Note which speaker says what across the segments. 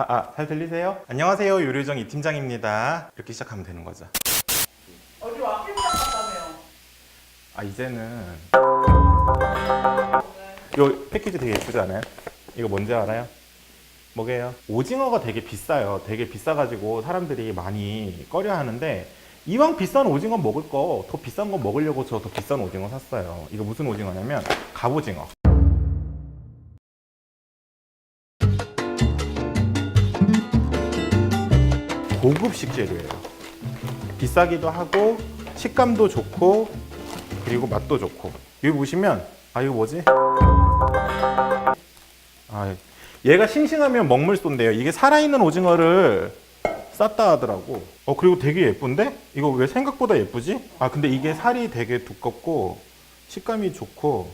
Speaker 1: 아, 아, 잘 들리세요? 안녕하세요. 요리정 이 팀장입니다. 이렇게 시작하면 되는 거죠.
Speaker 2: 어디 와플 닦았다며요.
Speaker 1: 아, 이제는 요 패키지 되게 예쁘지 않아요? 이거 뭔지 알아요? 뭐게요? 오징어가 되게 비싸요. 되게 비싸가지고 사람들이 많이 꺼려 하는데 이왕 비싼 오징어 먹을 거 더 비싼 거 먹으려고 저 더 비싼 오징어 샀어요. 이거 무슨 오징어냐면 갑오징어. 고급 식재료예요. 비싸기도 하고 식감도 좋고 그리고 맛도 좋고 여기 보시면 아 이거 뭐지? 아 얘가 싱싱하면 먹물소인데요. 이게 살아있는 오징어를 쌌다 하더라고. 어 그리고 되게 예쁜데? 이거 왜 생각보다 예쁘지? 아 근데 이게 살이 되게 두껍고 식감이 좋고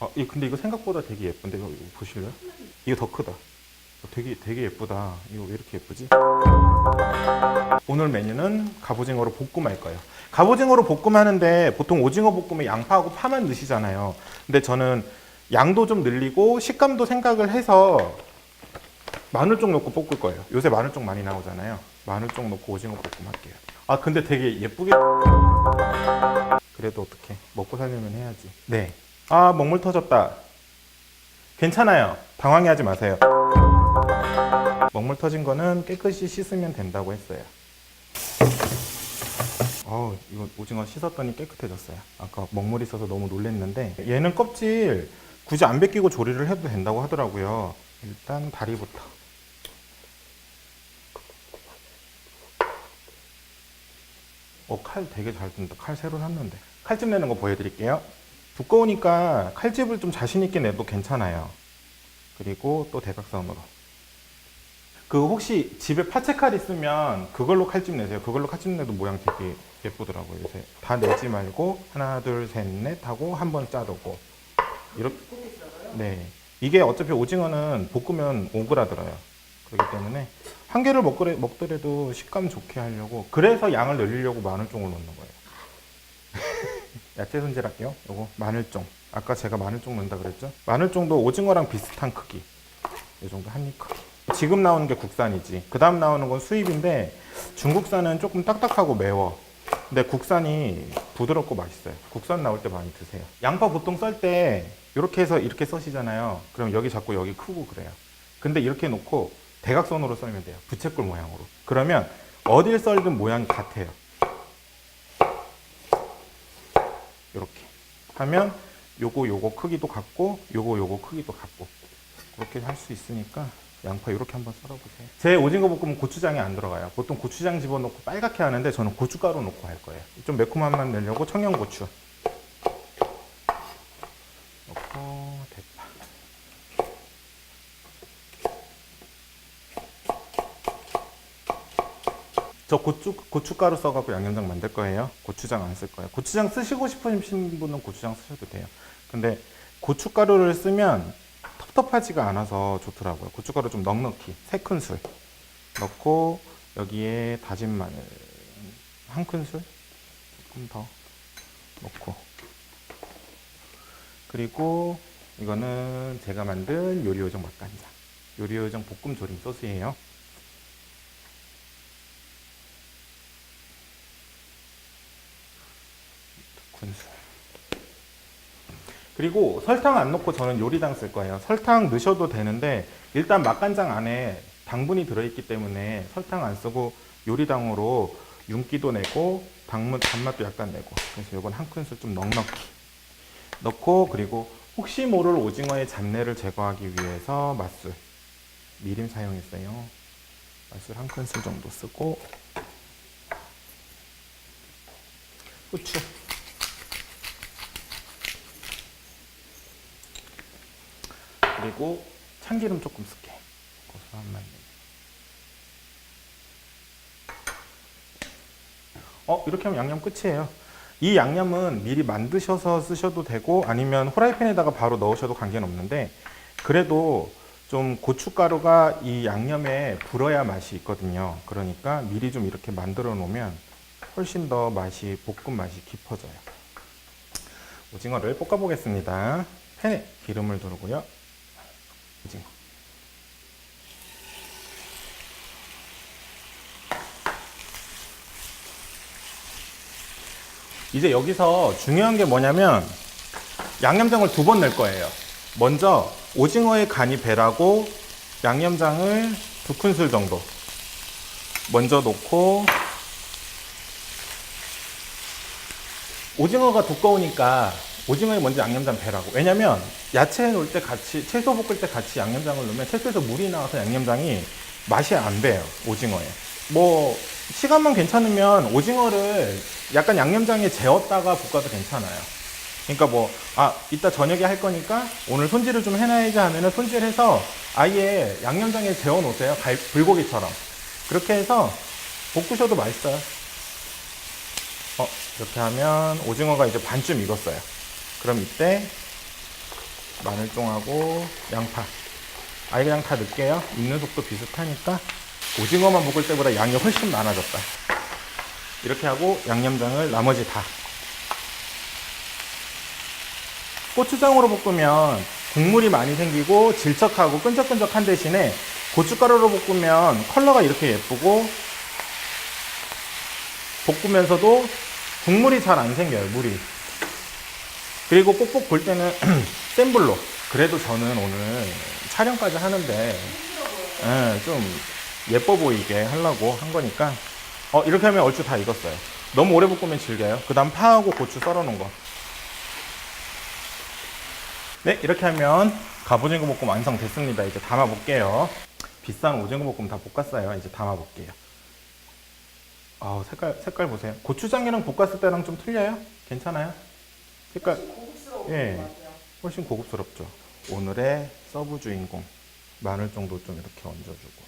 Speaker 1: 아 이- 근데 이거 생각보다 되게 예쁜데 이거 보실래요? 이거 더 크다. 어, 되게 되게 예쁘다. 이거 왜 이렇게 예쁘지? 오늘 메뉴는 갑오징어로 볶음할 거예요. 갑오징어로 볶음하는데 보통 오징어 볶음에 양파하고 파만 넣으시잖아요. 근데 저는 양도 좀 늘리고 식감도 생각을 해서 마늘 쪽 넣고 볶을 거예요. 요새 마늘 쪽 많이 나오잖아요. 마늘 쪽 넣고 오징어 볶음 할게요. 아 근데 되게 예쁘게 그래도 어떻게 먹고 살려면 해야지. 네. 아 먹물 터졌다. 괜찮아요. 당황해하지 마세요. 먹물 터진 거는 깨끗이 씻으면 된다고 했어요. 어 이거 오징어 씻었더니 깨끗해졌어요. 아까 먹물 있어서 너무 놀랬는데 얘는 껍질 굳이 안 벗기고 조리를 해도 된다고 하더라고요. 일단 다리부터. 어, 칼 되게 잘 든다. 칼 새로 샀는데. 칼집 내는 거 보여드릴게요. 두꺼우니까 칼집을 좀 자신있게 내도 괜찮아요. 그리고 또 대각선으로. 그 혹시 집에 파채칼 있으면 그걸로 칼집 내세요. 그걸로 칼집 내도 모양 되게 예쁘더라고요. 요새 다 내지 말고 하나, 둘, 셋, 넷 하고 한 번 자르고 이렇게. 네. 이게 어차피 오징어는 볶으면 오그라들어요. 그렇기 때문에 한 개를 먹더래, 먹더라도 식감 좋게 하려고 그래서 양을 늘리려고 마늘종을 넣는 거예요. 야채 손질할게요. 요거 마늘종. 아까 제가 마늘종 넣는다 그랬죠? 마늘종도 오징어랑 비슷한 크기. 이 정도 한입 크기. 지금 나오는 게 국산이지. 그 다음 나오는 건 수입인데 중국산은 조금 딱딱하고 매워. 근데 국산이 부드럽고 맛있어요. 국산 나올 때 많이 드세요. 양파 보통 썰 때 이렇게 해서 이렇게 써시잖아요. 그럼 여기 잡고 여기 크고 그래요. 근데 이렇게 놓고 대각선으로 썰면 돼요. 부채꼴 모양으로. 그러면 어딜 썰든 모양이 같아요. 이렇게 하면 요거 요거 크기도 같고 요거 요거 크기도 같고 그렇게 할 수 있으니까 양파 이렇게 한번 썰어보세요. 제 오징어 볶음은 고추장이 안 들어가요. 보통 고추장 집어넣고 빨갛게 하는데 저는 고춧가루 넣고 할 거예요. 좀 매콤한 맛 내려고 청양고추 넣고 됐다. 저 고추, 고춧가루 써갖고 양념장 만들 거예요. 고추장 안 쓸 거예요. 고추장 쓰시고 싶으신 분은 고추장 쓰셔도 돼요. 근데 고춧가루를 쓰면 텁텁하지가 않아서 좋더라고요. 고춧가루 좀 넉넉히 세 큰술 넣고 여기에 다진 마늘 한 큰술 조금 더 넣고 그리고 이거는 제가 만든 요리요정 맛간장 요리요정 볶음 조림 소스예요. 군술. 그리고 설탕 안 넣고 저는 요리당 쓸 거예요. 설탕 넣으셔도 되는데 일단 맛간장 안에 당분이 들어있기 때문에 설탕 안 쓰고 요리당으로 윤기도 내고 당분 단맛도 약간 내고 그래서 이건 한 큰술 좀 넉넉히 넣고 그리고 혹시 모를 오징어의 잡내를 제거하기 위해서 맛술 미림 사용했어요. 맛술 한 큰술 정도 쓰고 후추 그리고 참기름 조금 쓸게. 고소한 맛. 어 이렇게 하면 양념 끝이에요. 이 양념은 미리 만드셔서 쓰셔도 되고 아니면 후라이팬에다가 바로 넣으셔도 관계는 없는데 그래도 좀 고춧가루가 이 양념에 불어야 맛이 있거든요. 그러니까 미리 좀 이렇게 만들어 놓으면 훨씬 더 맛이 볶음 맛이 깊어져요. 오징어를 볶아 보겠습니다. 팬에 기름을 두르고요. 그지? 이제 여기서 중요한 게 뭐냐면 양념장을 두번낼 거예요. 먼저 오징어의 간이 배라고 양념장을 두 큰술 정도 먼저 넣고 오징어가 두꺼우니까 오징어에 먼저 양념장 배라고. 왜냐면 야채 넣을 때 같이 채소 볶을 때 같이 양념장을 넣으면 채소에서 물이 나와서 양념장이 맛이 안 배요 오징어에. 뭐 시간만 괜찮으면 오징어를 약간 양념장에 재웠다가 볶아도 괜찮아요. 그러니까 뭐, 아, 이따 저녁에 할 거니까 오늘 손질을 좀 해놔야지 하면은 손질해서 아예 양념장에 재워 놓으세요. 갈, 불고기처럼. 그렇게 해서 볶으셔도 맛있어요. 어, 이렇게 하면 오징어가 이제 반쯤 익었어요. 그럼 이때 마늘종하고 양파. 아예 그냥 다 넣을게요. 익는 속도 비슷하니까 오징어만 볶을 때보다 양이 훨씬 많아졌다. 이렇게 하고 양념장을 나머지 다. 고추장으로 볶으면 국물이 많이 생기고 질척하고 끈적끈적한 대신에 고춧가루로 볶으면 컬러가 이렇게 예쁘고 볶으면서도 국물이 잘 안 생겨요, 물이. 그리고 꼭꼭 볼 때는 센 불로. 그래도 저는 오늘 촬영까지 하는데 예, 좀 예뻐 보이게 하려고 한 거니까 어, 이렇게 하면 얼추 다 익었어요. 너무 오래 볶으면 질겨요. 그 다음 파하고 고추 썰어 놓은 거. 네, 이렇게 하면 갑오징어 볶음 완성됐습니다. 이제 담아 볼게요. 비싼 오징어 볶음 다 볶았어요. 이제 담아 볼게요. 아우, 색깔, 색깔 보세요. 고추장이랑 볶았을 때랑 좀 틀려요? 괜찮아요?
Speaker 2: 고급스러운
Speaker 1: 예.
Speaker 2: 것 같아요.
Speaker 1: 훨씬 고급스럽죠. 오늘의 서브 주인공. 마늘 정도 좀 이렇게 얹어주고.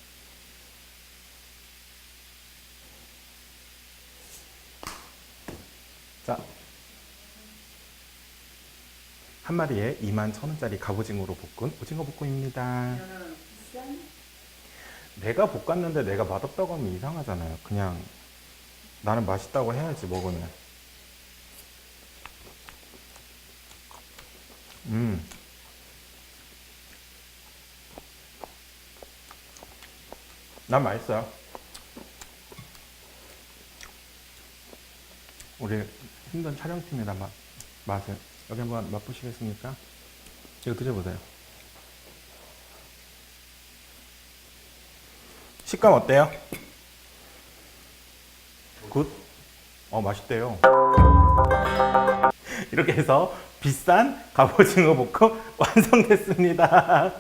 Speaker 1: 자. 한 마리에 2만 천 원짜리 갑오징어로 볶은 오징어 볶음입니다.
Speaker 2: 비싼
Speaker 1: 내가 볶았는데 내가 맛없다고 하면 이상하잖아요. 그냥 나는 맛있다고 해야지 먹으면. 음. 난 맛있어요. 우리 힘든 촬영팀이라 맛, 맛을 여기 한번 맛보시겠습니까? 이거 드셔보세요. 식감 어때요? 굿? 어, 맛있대요. 이렇게 해서 비싼 갑오징어 볶음 완성됐습니다.